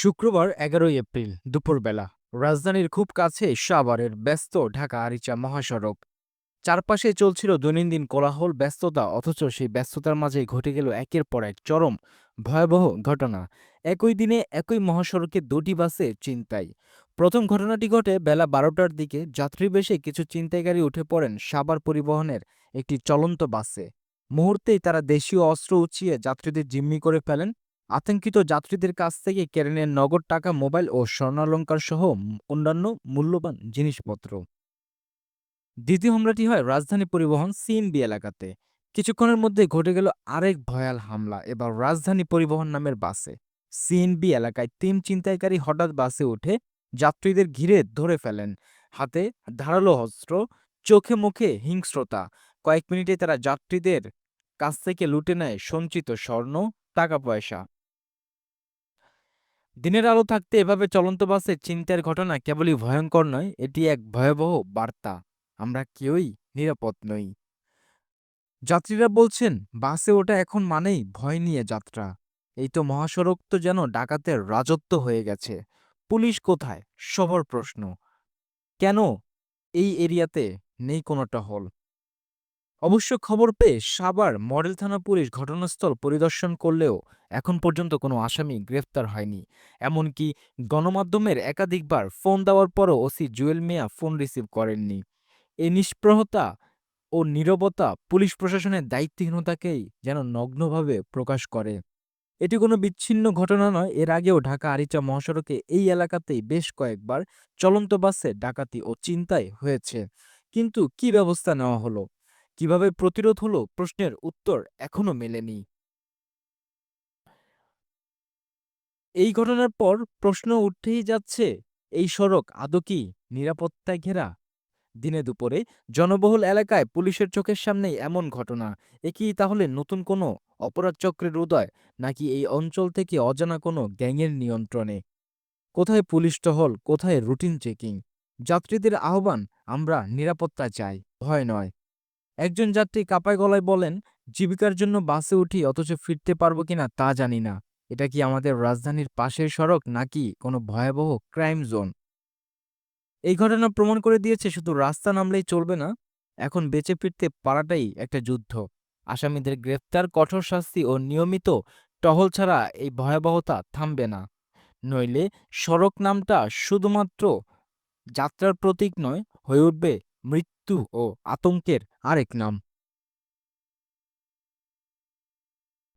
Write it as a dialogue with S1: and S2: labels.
S1: শুক্রবার এগারোই এপ্রিল, দুপুরবেলা। রাজধানীর খুব কাছে সাভারের ব্যস্ত ঢাকা আরিচা মহাসড়ক। চারপাশে চলছিল দৈনন্দিন কোলাহল, ব্যস্ততা, অথচ সেই ব্যস্ততার মাঝে ঘটে গেল একের পর এক চরম, ভয়াবহ ঘটনা। একই দিনে একই মহাসড়কে দুটি বাসে চিন্তাই প্রথম ঘটনাটি ঘটে বেলা বারোটার দিকে। যাত্রী বেশে কিছু ছিনতাইকারী উঠে পড়েন সাবার পরিবহনের একটি চলন্ত বাসে। মুহূর্তেই তারা দেশীয় অস্ত্র উঁচিয়ে যাত্রীদের জিম্মি করে ফেলেন। আতঙ্কিত যাত্রীদের কাছ থেকে কেড়ে নেন নগদ টাকা, মোবাইল ও স্বর্ণালঙ্কার সহ অন্যান্য মূল্যবান জিনিসপত্র। দ্বিতীয় হামলাটি হয় রাজধানী পরিবহন সিএনবি এলাকাতে। কিছুক্ষণের মধ্যে ঘটে গেল আরেক ভয়াল হামলা। এবার রাজধানী পরিবহন নামের বাসে। সিএনবি এলাকায় তিন ছিনতাইকারী হঠাৎ বাসে উঠে যাত্রীদের ঘিরে ধরে ফেলেন। হাতে ধারালো অস্ত্র, চোখে মুখে হিংস্রতা। কয়েক মিনিটে তারা যাত্রীদের কাছ থেকে লুটে নেয় সঞ্চিত স্বর্ণ, টাকা পয়সা। দিনের আলো থাকতে এভাবে চলন্ত বাসে চিন্তার ঘটনা কেবলই ভয়ঙ্কর নয়, এটি এক ভয়াবহ বার্তা। আমরা কেউই নিরাপদ নই। যাত্রীরা বলছেন, বাসে ওটা এখন মানেই ভয় নিয়ে যাত্রা। এই তো মহাসড়ক তো যেন ডাকাতের রাজত্ব হয়ে গেছে। পুলিশ কোথায়? সবার প্রশ্ন। কেন? এই এরিয়াতে নেই কোনো টহল অবশ্য খবর পেয়ে সাবার মডেল থানা পুলিশ ঘটনাস্থল পরিদর্শন করলেও এখন পর্যন্ত কোনো আসামি গ্রেফতার হয়নি। এমনকি গণমাধ্যমের একাধিকবার ফোন দেওয়ার পরও O C Jewel Mia phone receive করেননি। এ নিষ্প্রহতা ও নীরবতা পুলিশ প্রশাসনের দায়িত্বহীনতাকেই যেন নগ্নভাবে প্রকাশ করে। এটি কোনো বিচ্ছিন্ন ঘটনা নয়, এর আগেও ঢাকা আরিচা মহাসড়কে এই এলাকাতেই বেশ কয়েকবার চলন্ত বাসে ডাকাতি ও চিন্তায় হয়েছে। কিন্তু কি ব্যবস্থা নেওয়া হলো? কীভাবে প্রতিরোধ হলো প্রশ্নের উত্তর এখনও মেলেনি। এই ঘটনার পর প্রশ্ন উঠেই যাচ্ছে, এই সড়ক আদৌ কি নিরাপত্তায় ঘেরা? দিনে দুপুরে জনবহুল এলাকায় পুলিশের চোখের সামনেই এমন ঘটনা, এ কি তাহলে নতুন কোনো অপরাধ চক্রের উদয়, নাকি এই অঞ্চল থেকে অজানা কোনো গ্যাংয়ের নিয়ন্ত্রণে? কোথায় পুলিশ টহল, কোথায় রুটিন চেকিং? যাত্রীদের আহ্বান, আমরা নিরাপত্তা চাই, ভয় নয়। একজন যাত্রী কাপায় গলায় বলেন, জীবিকার জন্য বাসে উঠি, অথচ ফিরতে পারব কিনা তা জানি না। এটা কি আমাদের রাজধানীর পাশের সড়ক, নাকি কোনো ভয়াবহ ক্রাইম জোন? এই ঘটনা প্রমাণ করে দিয়েছে, শুধু রাস্তা নামলেই চলবে না, এখন বেঁচে ফিরতে পারাটাই একটা যুদ্ধ। আসামিদের গ্রেফতার কঠোর শাস্তি ও নিয়মিত টহল ছাড়া এই ভয়াবহতা থামবে না। নইলে সড়ক নামটা শুধুমাত্র যাত্রার প্রতীক নয়, হয়ে উঠবে মৃত্যু ও আতঙ্কের আরেক নাম।